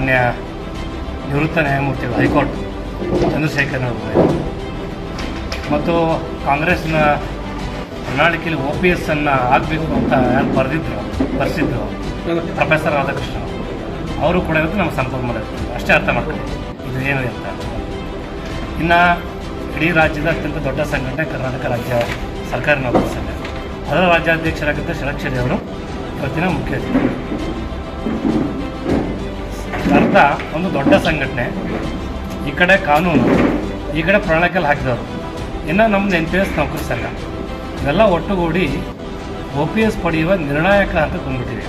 ಮಾನ್ಯ ನಿವೃತ್ತ ನ್ಯಾಯಮೂರ್ತಿ ಹೈಕೋರ್ಟ್ ಚಂದ್ರಶೇಖರ್ ಅವರು. ಮತ್ತು ಕಾಂಗ್ರೆಸ್ನ ಪ್ರಣಾಳಿಕೆಯಲ್ಲಿ ಒ ಪಿ ಎಸ್ ಅನ್ನು ಆಗಬೇಕು ಅಂತ ಯಾರು ಬರೆದಿದ್ರು, ಬರೆಸಿದ್ರು ಪ್ರೊಫೆಸರ್ ರಾಧಾಕೃಷ್ಣ ಅವರು. ಕೂಡ ಇವತ್ತು ನಮ್ಮ ಸಂಪರ್ಕ ಮಾಡಿರ್ತಾರೆ. ಅಷ್ಟೇ ಅರ್ಥ ಮಾಡ್ತಾರೆ ಇದು ಏನು ಅಂತ. ಇನ್ನು ಇಡೀ ರಾಜ್ಯದ ಅತ್ಯಂತ ದೊಡ್ಡ ಸಂಘಟನೆ ಕರ್ನಾಟಕ ರಾಜ್ಯ ಸರ್ಕಾರಿ ನೌಕರ ಸಂಘ ಅದರ ರಾಜ್ಯಾಧ್ಯಕ್ಷರಾಗಿದ್ದ ಶರಕ್ಷರಿ ಅವರು ಇವತ್ತಿನ ಮುಖ್ಯ ಅತಿಥಿ ಅರ್ಥ ಒಂದು ದೊಡ್ಡ ಸಂಘಟನೆ, ಈ ಕಡೆ ಕಾನೂನು, ಈ ಕಡೆ ಪ್ರಣಾಳಿಕೆಯಲ್ಲಿ ಹಾಕಿದವರು. ಇನ್ನು ನಮ್ಮದು ಎನ್ ಪಿ ಎಸ್ ನೌಕರಿ ಸಂಘ. ಇವೆಲ್ಲ ಒಟ್ಟುಗೂಡಿ ಒ ಪಿ ಎಸ್ ಪಡೆಯುವ ನಿರ್ಣಾಯಕ ಅಂತ ಬಂದ್ಬಿಟ್ಟಿದೆ.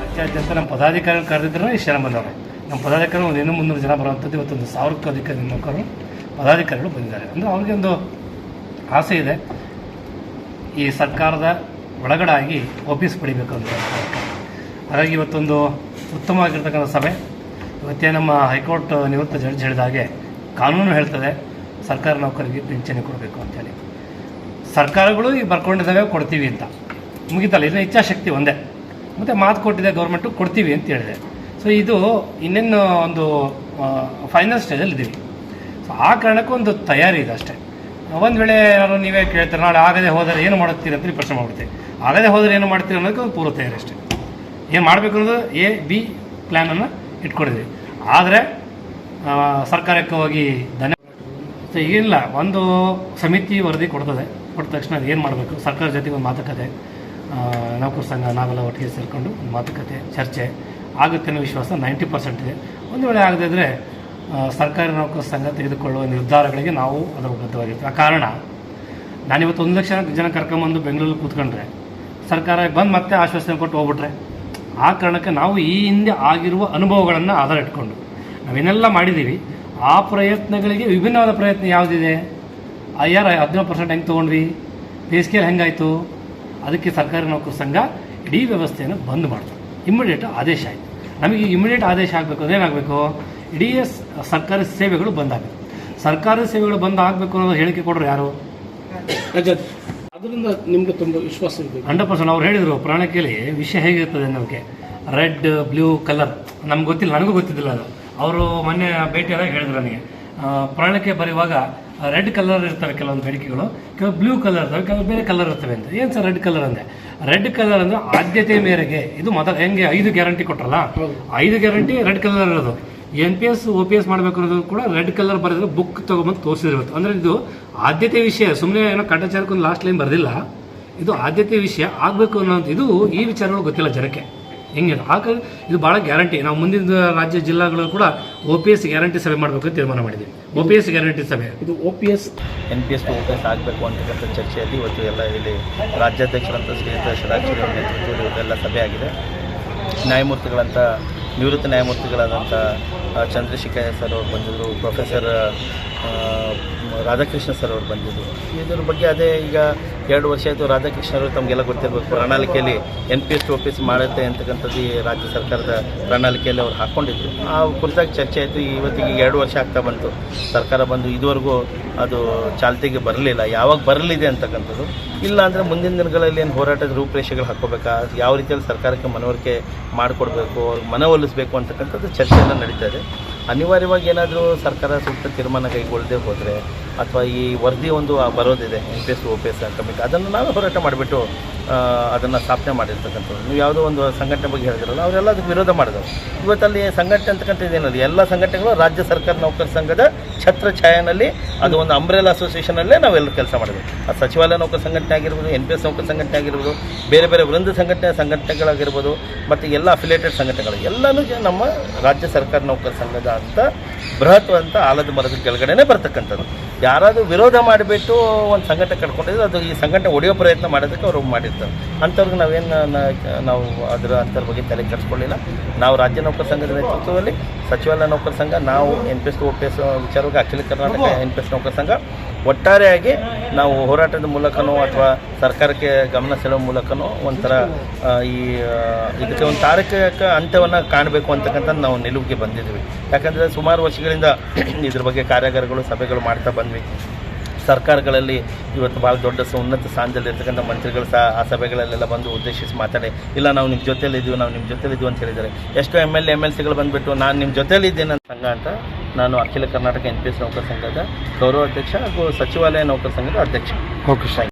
ರಾಜ್ಯಾದ್ಯಂತ ನಮ್ಮ ಪದಾಧಿಕಾರಿ ಕರೆದಿದ್ರೆ ಇಷ್ಟು ಜನ ಬಂದವರು ನಮ್ಮ ಪದಾಧಿಕಾರಿಗಳು ಒಂದು ಇನ್ನೂ ಮುನ್ನೂರು ಜನ ಬರುವಂಥದ್ದು ಇವತ್ತೊಂದು ಸಾವಿರಕ್ಕೂ ಅಧಿಕ ನೌಕರರು ಪದಾಧಿಕಾರಿಗಳು ಬಂದಿದ್ದಾರೆ. ಅಂದರೆ ಅವ್ರಿಗೆ ಒಂದು ಆಸೆ ಇದೆ. ಈ ಸರ್ಕಾರದ ಒಳಗಡೆ ಆಗಿ ಒ ಪಿ ಎಸ್ ಪಡಿಬೇಕು ಅಂತ. ಹಾಗಾಗಿ ಇವತ್ತೊಂದು ಉತ್ತಮವಾಗಿರ್ತಕ್ಕಂಥ ಸಭೆ. ಇವತ್ತೇ ನಮ್ಮ ಹೈಕೋರ್ಟ್ ನಿವೃತ್ತ ಜಡ್ಜ್ ಹೇಳಿದ ಹಾಗೆ ಕಾನೂನು ಹೇಳ್ತದೆ, ಸರ್ಕಾರ ನೌಕರಿಗೆ ಪಿಂಚಣಿ ಕೊಡಬೇಕು ಅಂತೇಳಿ. ಸರ್ಕಾರಗಳು ಈಗ ಬರ್ಕೊಂಡಿದ್ದಾವೆ ಕೊಡ್ತೀವಿ ಅಂತ. ಮುಗಿತಲ್ಲ ಇದನ್ನ ಇಚ್ಛಾಶಕ್ತಿ ಒಂದೇ. ಮತ್ತು ಮಾತು ಕೊಟ್ಟಿದೆ ಗೌರ್ಮೆಂಟು, ಕೊಡ್ತೀವಿ ಅಂತ ಹೇಳಿದೆ. ಸೊ ಇದು ಇನ್ನೇನು ಒಂದು ಫೈನಲ್ ಸ್ಟೇಜಲ್ಲಿ ಇದ್ದೀವಿ ಸೊ ಆ ಕಾರಣಕ್ಕೂ ಒಂದು ತಯಾರಿ ಇದೆ ಅಷ್ಟೇ. ಒಂದು ವೇಳೆ ಯಾರು ನೀವೇ ಕೇಳ್ತಾರೆ, ನಾಳೆ ಆಗದೆ ಹೋದರೆ ಏನು ಮಾಡುತ್ತೀರಿ ಅಂತ ಪ್ರಶ್ನೆ ಮಾಡ್ಬಿಡ್ತೀವಿ ಆಗದೆ ಹೋದರೆ ಏನು ಮಾಡ್ತೀರಿ ಅನ್ನೋದಕ್ಕೆ ಒಂದು ಪೂರ್ವ ತಯಾರಿ ಅಷ್ಟೇ. ಏನು ಮಾಡಬೇಕು ಅನ್ನೋದು ಎ ಬಿ ಪ್ಲ್ಯಾನನ್ನು ಇಟ್ಕೊಂಡಿದ್ವಿ. ಆದರೆ ಸರ್ಕಾರಕ್ಕೆ ಹೋಗಿ ಧನ್ಯ ಇಲ್ಲ ಒಂದು ಸಮಿತಿ ವರದಿ ಕೊಡ್ತದೆ. ಕೊಟ್ಟ ತಕ್ಷಣ ಅದು ಏನು ಮಾಡಬೇಕು? ಸರ್ಕಾರ ಜೊತೆಗೆ ಒಂದು ಮಾತುಕತೆ ನೌಕರ ಸಂಘ, ನಾವೆಲ್ಲ ಒಟ್ಟಿಗೆ ಸೇರಿಕೊಂಡು ಒಂದು ಮಾತುಕತೆ, ಚರ್ಚೆ ಆಗುತ್ತೆ ಅನ್ನೋ ವಿಶ್ವಾಸ ನೈಂಟಿ ಪರ್ಸೆಂಟ್ ಇದೆ. ಒಂದು ವೇಳೆ ಆಗದಿದ್ದರೆ ಸರ್ಕಾರಿ ನೌಕರ ಸಂಘ ತೆಗೆದುಕೊಳ್ಳುವ ನಿರ್ಧಾರಗಳಿಗೆ ನಾವು ಅದರ ಬದ್ಧವಾಗಿರ್ತೀವಿ. ಆ ಕಾರಣ, ನಾನಿವತ್ತು ಒಂದು ಲಕ್ಷ ಜನ ಕರ್ಕೊಂಬಂದು ಬೆಂಗಳೂರಲ್ಲಿ ಕೂತ್ಕೊಂಡ್ರೆ, ಸರ್ಕಾರ ಬಂದು ಮತ್ತೆ ಆಶ್ವಾಸನೆ ಕೊಟ್ಟು ಹೋಗ್ಬಿಟ್ರೆ ಆ ಕಾರಣಕ್ಕೆ ನಾವು ಈ ಹಿಂದೆ ಆಗಿರುವ ಅನುಭವಗಳನ್ನು ಆಧಾರ ಇಟ್ಕೊಂಡು ನಾವೇನೆಲ್ಲ ಮಾಡಿದ್ದೀವಿ. ಆ ಪ್ರಯತ್ನಗಳಿಗೆ ವಿಭಿನ್ನವಾದ ಪ್ರಯತ್ನ ಯಾವುದಿದೆ? ಆರ್ ಹದಿನೇಳು ಪರ್ಸೆಂಟ್ ಹೆಂಗೆ ತೊಗೊಂಡ್ವಿ? ಬೇಸಿಗೆಯಲ್ಲಿ ಹೆಂಗಾಯಿತು? ಅದಕ್ಕೆ ಸರ್ಕಾರಿ ನೌಕರ ಸಂಘ ಇಡೀ ವ್ಯವಸ್ಥೆಯನ್ನು ಬಂದ್ ಮಾಡ್ತು. ಇಮಿಡಿಯೇಟ್ ಆದೇಶ ಆಯಿತು. ನಮಗೆ ಇಮಿಡಿಯೇಟ್ ಆದೇಶ ಆಗಬೇಕು ಅದೇನಾಗಬೇಕು ಇಡೀ ಸರ್ಕಾರಿ ಸೇವೆಗಳು ಬಂದಾಗಬೇಕು ಸರ್ಕಾರಿ ಸೇವೆಗಳು ಬಂದ್ ಆಗಬೇಕು ಅನ್ನೋದು ಹೇಳಿಕೆ ಕೊಡೋರು ಯಾರು? ಅದರಿಂದ ನಿಮ್ಗೆ ತುಂಬ ವಿಶ್ವಾಸ ಇದೆ. ಹಂಡ್ರೆಡ್ ಪರ್ಸೆಂಟ್ ಅವ್ರು ಹೇಳಿದರು ಕೇಳಿ ವಿಷಯ ಹೇಗಿರ್ತದೆ ನಮಗೆ ರೆಡ್ ಬ್ಲೂ ಕಲರ್ ನಮ್ಗೆ ಗೊತ್ತಿಲ್ಲ ನನಗೂ ಗೊತ್ತಿದ್ದಿಲ್ಲ ಅದು. ಅವರು ಮೊನ್ನೆ ಭೇಟಿಯಾದಾಗ ಹೇಳಿದ್ರು ನನಗೆ. ಪ್ರಾಣಕ್ಕೆ ಬರೆಯುವಾಗ ರೆಡ್ ಕಲರ್ ಇರ್ತವೆ ಕೆಲವೊಂದು ಬೇಡಿಕೆಗಳು ಕೆಲವು ಬ್ಲೂ ಕಲರ್ ಇರ್ತವೆ ಕೆಲವು ಬೇರೆ ಕಲರ್ ಇರ್ತವೆ ಅಂತ. ಏನು ಸರ್ ರೆಡ್ ಕಲರ್ ಅಂದರೆ ರೆಡ್ ಕಲರ್ ಅಂದರೆ ಆದ್ಯತೆ ಮೇರೆಗೆ ಇದು ಮೊದಲು ಹೆಂಗೆ ಐದು ಗ್ಯಾರಂಟಿ ಕೊಟ್ಟರಲ್ಲ ಐದು ಗ್ಯಾರಂಟಿ ರೆಡ್ ಕಲರ್ ಇರೋದು. N P S O P S ಮಾಡಬೇಕು ಅನ್ನೋದು ಕೂಡ ರೆಡ್ ಕಲರ್ ಬರೆದ್ರೆ ಬುಕ್ ತೊಗೊಂಬಂದು ತೋರಿಸಿರ್ಬೇಕು ಅಂದರೆ ಇದು ಆದ್ಯತೆ ವಿಷಯ ಸುಮ್ಮನೆ ಏನೋ ಕಟ್ಟಾಚಾರಕ್ಕೊಂದು ಲಾಸ್ಟ್ ಲೈನ್ ಬರೆದಿಲ್ಲ. ಇದು ಆದ್ಯತೆ ವಿಷಯ ಆಗಬೇಕು ಅನ್ನೋದು ಇದು ಈ ವಿಚಾರಗಳು ಗೊತ್ತಿಲ್ಲ ಜನಕ್ಕೆ. ಹೆಂಗೆ ಹಾಗಾಗಿ ಇದು ಭಾಳ ಗ್ಯಾರಂಟಿ ನಾವು ಮುಂದಿನ ರಾಜ್ಯ ಜಿಲ್ಲಾಗಳು ಕೂಡ ಒ ಪಿ ಎಸ್ ಗ್ಯಾರಂಟಿ ಸಭೆ ಮಾಡಬೇಕು ಅಂತ ತೀರ್ಮಾನ ಮಾಡಿದ್ದೀವಿ. ಒ ಪಿ ಎಸ್ ಗ್ಯಾರಂಟಿ ಸಭೆ. ಇದು O P S N P S to S ಆಗಬೇಕು ಅಂತಕ್ಕಂಥ ಚರ್ಚೆಯಲ್ಲಿ ಇವತ್ತು ಎಲ್ಲ ಇಲ್ಲಿ ರಾಜ್ಯಾಧ್ಯಕ್ಷರಂತ ಶ್ರೀಯುತ ಶರಾಕ್ಷರಿ ಅವರ ನೇತೃತ್ವದಲ್ಲಿ ಇವತ್ತೆಲ್ಲ ಸಭೆ ಆಗಿದೆ. ನ್ಯಾಯಮೂರ್ತಿಗಳಂತ ನಿವೃತ್ತ ನ್ಯಾಯಮೂರ್ತಿಗಳಾದಂಥ ಚಂದ್ರಶೇಖರ್ ಸರ್ ಅವರು ಬಂದಿದ್ದರು ಪ್ರೊಫೆಸರ್ ರಾಧಾಕೃಷ್ಣ ಸರ್ ಅವರು ಬಂದಿದ್ದರು ಇದ್ರ ಬಗ್ಗೆ ಅದೇ ಈಗ ಎರಡು ವರ್ಷ ಆಯಿತು ರಾಧಾಕೃಷ್ಣ ಅವರು ತಮಗೆಲ್ಲ ಗೊತ್ತಿರಬೇಕು. ಪ್ರಣಾಳಿಕೆಯಲ್ಲಿ N P S to S ಮಾಡುತ್ತೆ ಅಂತಕ್ಕಂಥದ್ದು ಈ ರಾಜ್ಯ ಸರ್ಕಾರದ ಪ್ರಣಾಳಿಕೆಯಲ್ಲಿ ಅವ್ರು ಹಾಕ್ಕೊಂಡಿದ್ರು ಆ ಕುರಿತಾಗಿ ಚರ್ಚೆ ಆಯಿತು. ಇವತ್ತಿಗೆ ಎರಡು ವರ್ಷ ಆಗ್ತಾ ಬಂತು. ಸರ್ಕಾರ ಬಂದು ಇದುವರೆಗೂ ಅದು ಚಾಲ್ತಿಗೆ ಬರಲಿಲ್ಲ. ಯಾವಾಗ ಬರಲಿದೆ ಅಂತಕ್ಕಂಥದ್ದು. ಇಲ್ಲ ಅಂದರೆ ಮುಂದಿನ ದಿನಗಳಲ್ಲಿ ಏನು ಹೋರಾಟದ ರೂಪರೇಷೆಗಳು ಹಾಕೋಬೇಕಾ ಯಾವ ರೀತಿಯಲ್ಲಿ ಸರ್ಕಾರಕ್ಕೆ ಮನವರಿಕೆ ಮಾಡಿಕೊಡ್ಬೇಕು, ಅವ್ರಿಗೆ ಮನವೊಲಿಸಬೇಕು ಅಂತಕ್ಕಂಥದ್ದು ಚರ್ಚೆ ಎಲ್ಲ ನಡೀತಾ ಇದೆ. ಅನಿವಾರ್ಯವಾಗಿ ಏನಾದರೂ ಸರ್ಕಾರ ಸೂಕ್ತ ತೀರ್ಮಾನ ಕೈಗೊಳ್ಳದೆ ಹೋದರೆ ಅಥವಾ ಈ ವರದಿ ಒಂದು ಬರೋದಿದೆ, N P S O P S committee ಅದನ್ನು ನಾವೇ ಹೋರಾಟ ಮಾಡಿಬಿಟ್ಟು ಅದನ್ನು ಸ್ಥಾಪನೆ ಮಾಡಿರ್ತಕ್ಕಂಥದ್ದು ನೀವು ಯಾವುದೋ ಒಂದು ಸಂಘಟನೆ ಬಗ್ಗೆ ಹೇಳಿದ್ರಲ್ಲ, ಅವರೆಲ್ಲ ಅದಕ್ಕೆ ವಿರೋಧ ಮಾಡಿದ್ರು ಇವತ್ತಲ್ಲಿ ಸಂಘಟನೆ ಅಂತಕ್ಕಂಥದ್ದು ಏನದು? ಎಲ್ಲ ಸಂಘಟನೆಗಳು ರಾಜ್ಯ ಸರ್ಕಾರ ನೌಕರ ಸಂಘದ ಛತ್ರ ಛಾಯನಲ್ಲಿ ಅದು ಒಂದು ಅಂಬ್ರೆಲಾ ಅಸೋಸಿಯೇಷನಲ್ಲೇ ನಾವೆಲ್ಲ ಕೆಲಸ ಮಾಡಿದ್ವಿ. ಆ ಸಚಿವಾಲಯ ನೌಕರ ಸಂಘಟನೆ ಆಗಿರ್ಬೋದು ಎನ್ ಪಿ ಎಸ್ ನೌಕರ ಸಂಘಟನೆ ಆಗಿರ್ಬೋದು, ಬೇರೆ ಬೇರೆ ವೃಂದ ಸಂಘಟನೆ ಸಂಘಟನೆಗಳಾಗಿರ್ಬೋದು, ಮತ್ತು ಎಲ್ಲ ಅಫಿಲೇಟೆಡ್ ಸಂಘಟನೆಗಳು, ಎಲ್ಲನೂ ನಮ್ಮ ರಾಜ್ಯ ಸರ್ಕಾರ ನೌಕರ ಸಂಘದ ಅಂತ ಬೃಹತ್ ಅಂತ ಆಲದ ಮರದ ಕೆಳಗಡೆನೇ ಬರ್ತಕ್ಕಂಥದ್ದು. ಯಾರಾದರೂ ವಿರೋಧ ಮಾಡಿಬಿಟ್ಟು ಒಂದು ಸಂಘಟನೆ ಕಟ್ಕೊಂಡಿದ್ರೆ ಅದು ಈ ಸಂಘಟನೆ ಒಡೆಯೋ ಪ್ರಯತ್ನ ಮಾಡೋದಕ್ಕೆ ಅವರು ಮಾಡಿರ್ತಾರೆ. ಅಂಥವ್ರಿಗೆ ನಾವೇನು ನಾವು ಅದರ ಅಂಥವ್ರ ಬಗ್ಗೆ ತಲೆ ಕೆಡಿಸ್ಕೊಳ್ಳಿಲ್ಲ. ನಾವು ರಾಜ್ಯ ನೌಕರ ಸಂಘದ ನೇತೃತ್ವದಲ್ಲಿ ಸಚಿವಾಲಯ ನೌಕರ ಸಂಘ, ನಾವು N P S O P S ವಿಚಾರವಾಗಿ ಅಖಿಲ ಕರ್ನಾಟಕ ಎನ್ ಪಿ ಎಸ್ ನೌಕರ ಸಂಘ ಒಟ್ಟಾರೆಯಾಗಿ ನಾವು ಹೋರಾಟದ ಮೂಲಕನೋ ಅಥವಾ ಸರ್ಕಾರಕ್ಕೆ ಗಮನ ಸೆಳೆಯುವ ಮೂಲಕನೋ ಒಂಥರ ಈ ಇದಕ್ಕೆ ಒಂದು ತಾರಕ ಅಂತ್ಯವನ್ನು ಕಾಣಬೇಕು ಅಂತಕ್ಕಂಥದ್ದು ನಾವು ನಿಲುವಿಗೆ ಬಂದಿದ್ದೀವಿ. ಯಾಕಂದರೆ ಸುಮಾರು ವರ್ಷಗಳಿಂದ ಇದ್ರ ಬಗ್ಗೆ ಕಾರ್ಯಾಗಾರಗಳು, ಸಭೆಗಳು ಮಾಡ್ತಾ ಬಂದ್ವಿ. ಸರ್ಕಾರಗಳಲ್ಲಿ ಇವತ್ತು ಭಾಳ ದೊಡ್ಡ ಉನ್ನತ ಸ್ಥಾನದಲ್ಲಿರ್ತಕ್ಕಂಥ ಮಂತ್ರಿಗಳು ಸಹ ಆ ಸಭೆಗಳಲ್ಲೆಲ್ಲ ಬಂದು ಉದ್ದೇಶಿಸಿ ಮಾತಾಡಿ, ಇಲ್ಲ ನಾವು ನಿಮ್ಮ ಜೊತೆಲಿದ್ದೀವಿ ನಾವು ನಿಮ್ಮ ಜೊತೆಲಿದ್ದೀವಿ ಅಂತ ಹೇಳಿದ್ದಾರೆ. ಎಷ್ಟೋ M L A, M L ಸಿಗಳು ಬಂದುಬಿಟ್ಟು, ನಾನು ನಿಮ್ಮ ಜೊತೆಲಿದ್ದೀನಿ ಅಂತ ಸಂಘ ಅಂತ ನಾನು ಅಖಿಲ ಕರ್ನಾಟಕ ಎನ್ ಪಿ ಎಸ್ ನೌಕರ ಸಂಘದ ಗೌರವ ಅಧ್ಯಕ್ಷ ಹಾಗೂ ಸಚಿವಾಲಯ ನೌಕರ ಸಂಘದ ಅಧ್ಯಕ್ಷ. ಓಕೆ